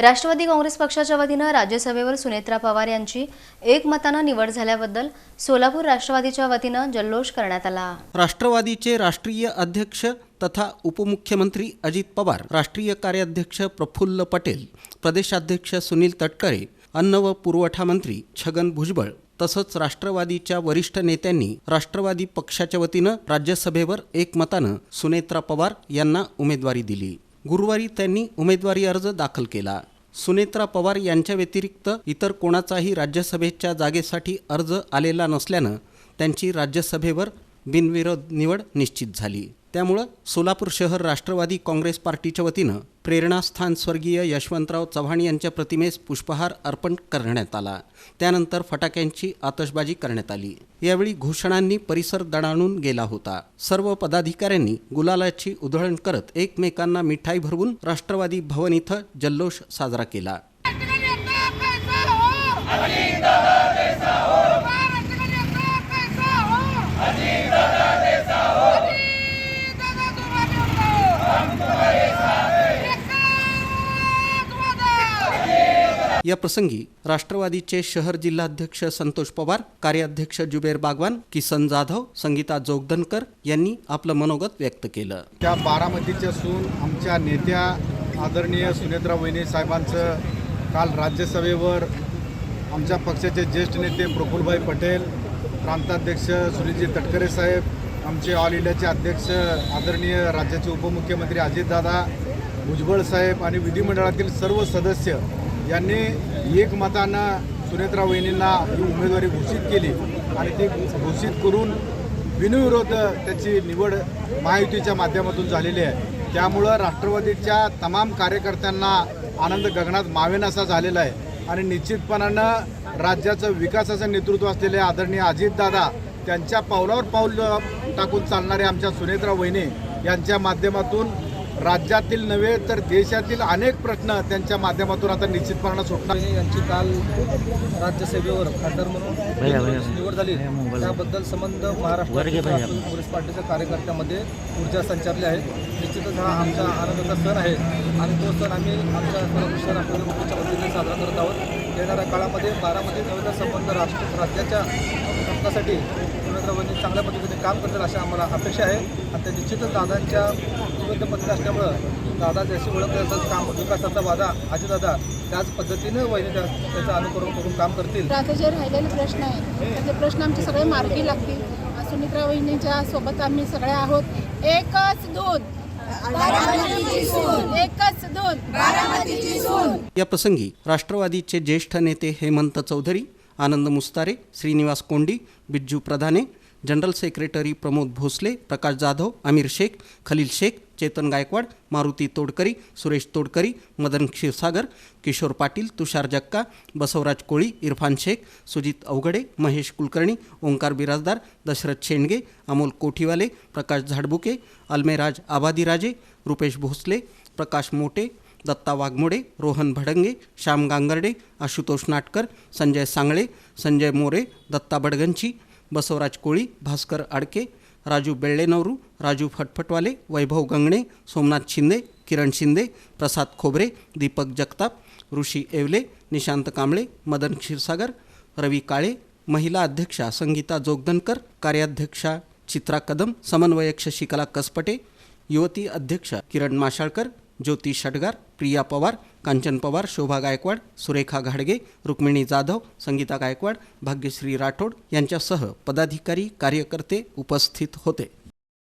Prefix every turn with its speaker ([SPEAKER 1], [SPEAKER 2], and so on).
[SPEAKER 1] राष्ट्रवादी काँग्रेस पक्षाच्या वतीनं राज्यसभेवर सुनेत्रा पवार यांची एकमतानं निवड झाल्याबद्दल सोलापूर राष्ट्रवादीच्या वतीनं जल्लोष करण्यात आला.
[SPEAKER 2] राष्ट्रवादीचे राष्ट्रीय अध्यक्ष तथा उपमुख्यमंत्री अजित पवार राष्ट्रीय कार्याध्यक्ष प्रफुल्ल पटेल प्रदेशाध्यक्ष सुनील तटकरे अन्न व पुरवठा मंत्री छगन भुजबळ तसंच राष्ट्रवादीच्या वरिष्ठ नेत्यांनी राष्ट्रवादी पक्षाच्या वतीनं राज्यसभेवर एकमतानं सुनेत्रा पवार यांना उमेदवारी दिली. गुरुवारी त्यांनी उमेदवारी अर्ज दाखल केला. सुनेत्रा पवार यांच्या व्यतिरिक्त इतर कोणाचाही राज्यसभेच्या जागेसाठी अर्ज आलेला नसल्यानं त्यांची राज्यसभेवर बिनविरोध निवड निश्चित झाली. त्यामुळं सोलापूर शहर राष्ट्रवादी काँग्रेस पार्टीच्या वतीनं प्रेरणास्थान स्वर्गीय यशवंतराव चव्हाण यांच्या प्रतिमेस पुष्पहार अर्पण करण्यात आला. त्यानंतर फटाक्यांची आतषबाजी करण्यात आली. यावेळी घोषणांनी परिसर दणाणून गेला होता. सर्व पदाधिकाऱ्यांनी गुलालाची उधळण करत एकमेकांना मिठाई भरवून राष्ट्रवादी भवन इथं जल्लोष साजरा केला. या प्रसंगी राष्ट्रवादीचे शहर जिल्हाध्यक्ष संतोष पवार कार्याध्यक्ष जुबेर बागवान किसन जाधव संगीता जोगदनकर यांनी आपलं मनोगत व्यक्त केलं.
[SPEAKER 3] त्या बारामतीचे सून आमच्या नेत्या आदरणीय सुनेत्रा वहिनी साहेबांचं काल राज्यसभेवर आमच्या पक्षाचे ज्येष्ठ नेते प्रफुलभाई पटेल प्रांताध्यक्ष सुनीलजी तटकरे साहेब आमचे ऑल इंडियाचे अध्यक्ष आदरणीय राज्याचे उपमुख्यमंत्री अजितदादा भुजबळ साहेब आणि विधिमंडळातील सर्व सदस्य यांनी एकमतानं सुनेत्रा वहिनींना ही उमेदवारी घोषित केली आणि ती घोषित करून बिनविरोध त्याची निवड महायुतीच्या माध्यमातून झालेली आहे. त्यामुळं राष्ट्रवादीच्या तमाम कार्यकर्त्यांना आनंद गगनात मावेनासा झालेला आहे. आणि निश्चितपणानं राज्याचं विकासाचं नेतृत्व असलेले आदरणीय अजितदादा त्यांच्या पावलावर पाऊल टाकून चालणारे आमच्या सुनेत्रा वहिनी यांच्या माध्यमातून राज्यातील नव्हे तर देशातील अनेक प्रश्न त्यांच्या माध्यमातून आता निश्चितपणानं सुटणार
[SPEAKER 4] यांची काल राज्यसभेवर खासदार म्हणून निवड झाली. त्याबद्दल संबंध महाराष्ट्र राष्ट्रवादी काँग्रेस पार्टीच्या कार्यकर्त्यामध्ये ऊर्जा संचारली आहे निश्चितच हा आमचा आनंदाचा सण आहे. आणि तो सण आम्ही आमच्या सर्वोच्च राष्ट्रवादी वतीने साजरा करत आहोत. येणाऱ्या काळामध्ये बारामती नवीन संबंध राष्ट्र राज्याच्या हक्कासाठी सुरेंद्रबाईंनी चांगल्या पद्धतीने काम करतील अशी आम्हाला अपेक्षा आहे. आणि त्या निश्चितच दादांच्या विविध पत्नी असल्यामुळं दादा जशी ओळख त्याचं काम विकासाचा वादा अजितदादा त्याच पद्धतीने वहिनी त्या त्याचं अनुकरण करून काम करतील.
[SPEAKER 5] आता जे राहिलेले प्रश्न आहे तर ते प्रश्न आमचे सगळे मार्गी लागतील. सुनित्रा वहिनीच्या सोबत आम्ही सगळे आहोत. एकच दूध. एकच दूध.
[SPEAKER 2] या प्रसंगी राष्ट्रवादीचे ज्येष्ठ नेते हेमंत चौधरी आनंद मुस्तारे श्रीनिवास कोंडी बिज्जू प्रधाने जनरल सेक्रेटरी प्रमोद भोसले प्रकाश जाधव अमीर शेख खलील शेख चेतन गायकवाड मारुती तोडकरी सुरेश तोडकरी मदन क्षीरसागर किशोर पाटील तुषार जक्का बसवराज कोळी इरफान शेख सुजित अवघडे महेश कुलकर्णी ओंकार बिराजदार दशरथ शेंडगे अमोल कोठीवाले प्रकाश झाडबुके अल्मेराज आबादीराजे रुपेश भोसले प्रकाश मोटे दत्ता वाघमोडे रोहन भडंगे श्याम गांगर्डे आशुतोष नाटकर संजय सांगळे संजय मोरे दत्ता बडगंची बसवराज कोळी भास्कर आडके राजू बेळ्ळेनवरू राजू फटफटवाले वैभव गंगणे सोमनाथ शिंदे किरण शिंदे प्रसाद खोबरे दीपक जगताप ऋषी येवले निशांत कांबळे मदन क्षीरसागर रवी काळे महिला अध्यक्षा संगीता जोगदनकर कार्याध्यक्षा चित्रा कदम समन्वयक शशिकला कसपटे युवती अध्यक्षा किरण माशाळकर ज्योती षटगार प्रिया पवार कांचन पवार शोभा गायकवाड सुरेखा घाडगे रुक्मिणी जाधव संगीता गायकवाड भाग्यश्री राठोड यांच्यासह पदाधिकारी कार्यकर्ते उपस्थित होते.